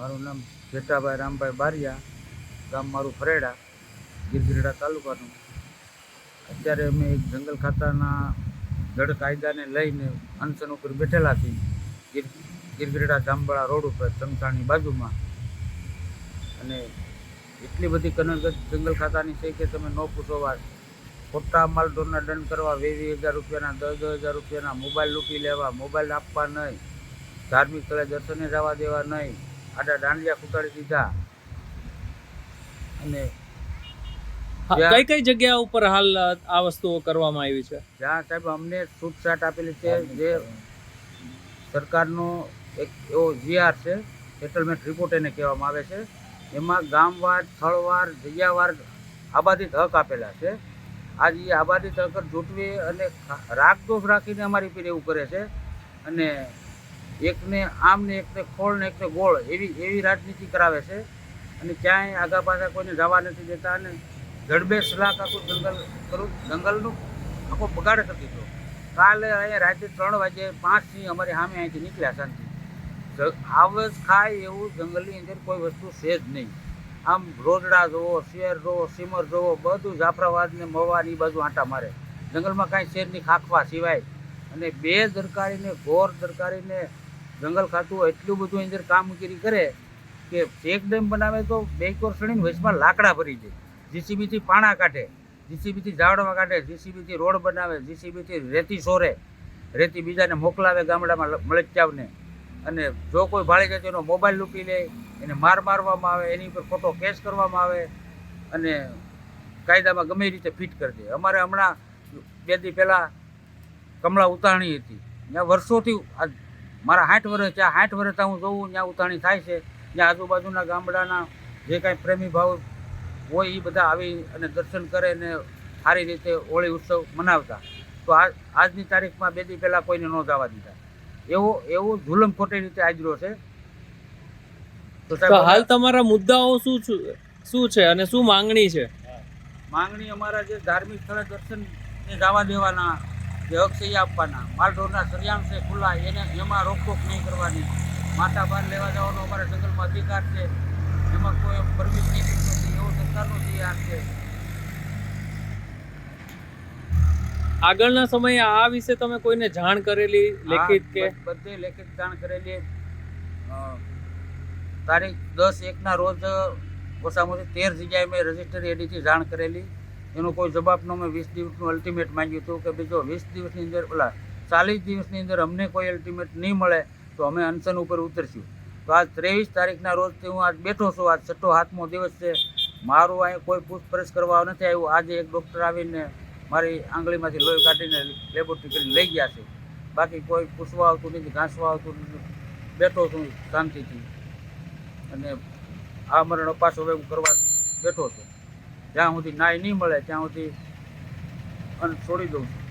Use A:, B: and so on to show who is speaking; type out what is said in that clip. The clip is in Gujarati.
A: મારું નામ જેઠાભાઈ રામભાઈ બારિયા, ગામ મારું ફરેડા, ગીરગીરડા તાલુકાનું. અત્યારે અમે એક જંગલ ખાતાના જળ કાયદાને લઈને અનશન ઉપર બેઠેલા છીએ, ગીર, ગીરગીરડા જાંબળા રોડ ઉપર ચમચાની બાજુમાં. અને એટલી બધી કનરગત જંગલ ખાતાની છે કે તમે ન પૂછો વાત. ખોટા માલઢોરના દંડ કરવા વીસ હજાર રૂપિયાના, દસ દસ હજાર રૂપિયાના, મોબાઈલ લૂંટી લેવા, મોબાઈલ આપવા નહીં. ધાર્મિક સ્થળે દર્શને જવા દેવા નહીં. આડા દાંડિયા કૂટાડી દીધા. અને
B: કઈ કઈ જગ્યા ઉપર હાલ આ વસ્તુઓ કરવામાં આવી છે?
A: જ્યાં સાહેબ અમને છૂટછાટ આપેલી છે જે સરકારનો એક એવો જીઆર છે સેટલમેન્ટ રિપોર્ટ એને કહેવામાં આવે છે. એમાં ગામવાર સ્થળવાર જગ્યાવાર આબાદિત હક આપેલા છે. આજ એ આબાદિત હક જૂટવી અને રાગદોષ રાખીને અમારી પીઢી એવું કરે છે. અને એકને આમ ને એકને ખોળ ને એકને ગોળ એવી એવી રાજનીતિ કરાવે છે. અને ક્યાંય આગા પાછા કોઈને જવા નથી દેતા અને જડબે સલાક આખું જંગલ કરું, જંગલનું આખો બગાડ કરી દીધો. કાલે અહીંયા રાત્રે ત્રણ વાગે સિંહ અમારી સામે અહીંથી નીકળ્યા શાંતિ. જ- ખાય એવું જંગલની અંદર કોઈ વસ્તુ છે જ નહીં. આમ રોજડા જોવો, શેર જોવો, સીમર જોવો, બધું જાફરાબાદ ને મવા બાજુ આંટા મારે. જંગલમાં કાંઈ શેરની ખાખવા સિવાય. અને બે દરકારીને, ઘોર દરકારીને જંગલ ખાતું એટલું બધું અંદર કામગીરી કરે કે ચેક ડેમ બનાવે તો બે કોર સણીને વચમાં લાકડા ભરી જાય જીસીબીથી પાણા કાઢે જીસીબીથી ઝાડવા કાઢે જીસીબીથી રોડ બનાવે જીસીબીથી રેતી સોરે, રેતી બીજાને મોકલાવે ગામડામાં મળચાવને અને જો કોઈ ભાળી જાય તો એનો મોબાઈલ લૂંટી લે, એને માર મારવામાં આવે, એની ઉપર ખોટો કેસ કરવામાં આવે અને કાયદામાં ગમે રીતે ફિટ કરી દે. અમારે હમણાં બે દી પહેલાં કમળા ઉતારણી હતી. ત્યાં વર્ષોથી આ મારા સાઠ વર્ષ ત્યાં સાઠ વર્ષ હું જોઉં ત્યાં ઉતાણી થાય છે. ત્યાં આજુબાજુના ગામડાના જે કાંઈ પ્રેમી ભાવ હોય એ બધા આવી અને દર્શન કરે ને સારી રીતે હોળી ઉત્સવ મનાવતા. તો આ આજની તારીખમાં બે દી પહેલાં કોઈને ન જવા દીધા. એવો એવો જુલમ ખોટી રીતે આજરો છે. તો
B: તો હાલ તમારા મુદ્દાઓ શું શું છે અને શું માંગણી છે?
A: માંગણી અમારા જે ધાર્મિક સ્થળે દર્શન જવા દેવાના જે અક્ષય આપવાના. માલઢોરના સરિયામ છે ખુલ્લા. એને એમાં રોકટોક નહીં કરવાની. માતા બાર લેવા જવાનો અમારા જંગલમાં અધિકાર છે. એમાં કોઈ પરમિટ નહીં કરી એવો સરકારનો તૈયાર છે.
B: આગળના સમયે આ વિશે તમે કોઈને જાણ કરેલી લેખિત કે?
A: બધે લેખિત જાણ કરેલી. તારીખ દસ એકના રોજ ઓછામાં ઓછી તેર જગ્યાએ મેં રજિસ્ટર એડીથી જાણ કરેલી. એનો કોઈ જવાબ ન મેં વીસ દિવસનું અલ્ટિમેટ માંગ્યું હતું કે બીજો વીસ દિવસની અંદર ઓલા ચાલીસ દિવસની અંદર અમને કોઈ અલ્ટિમેટ નહીં મળે, તો અમે અનશન ઉપર ઉતરશું. તો આજ ત્રેવીસ તારીખના રોજથી હું આજ બેઠો છું. આજ છઠ્ઠો હાથમો દિવસ છે. મારું અહીં કોઈ પૂછપરછ કરવા નથી આવ્યું. આજે એક ડૉક્ટર આવીને મારી આંગળીમાંથી લોહી કાઢીને લેબોરેટરી કરીને લઈ ગયા છે. બાકી કોઈ પૂછવા આવતું નથી ઘાસવા આવતું નથી. બેઠો છું શાંતિથી. અને આ મરણ અપાસ હવે હું કરવા બેઠો છું. જ્યાં સુધી નાય નહીં મળે ત્યાં સુધી અન છોડી દઉં છું.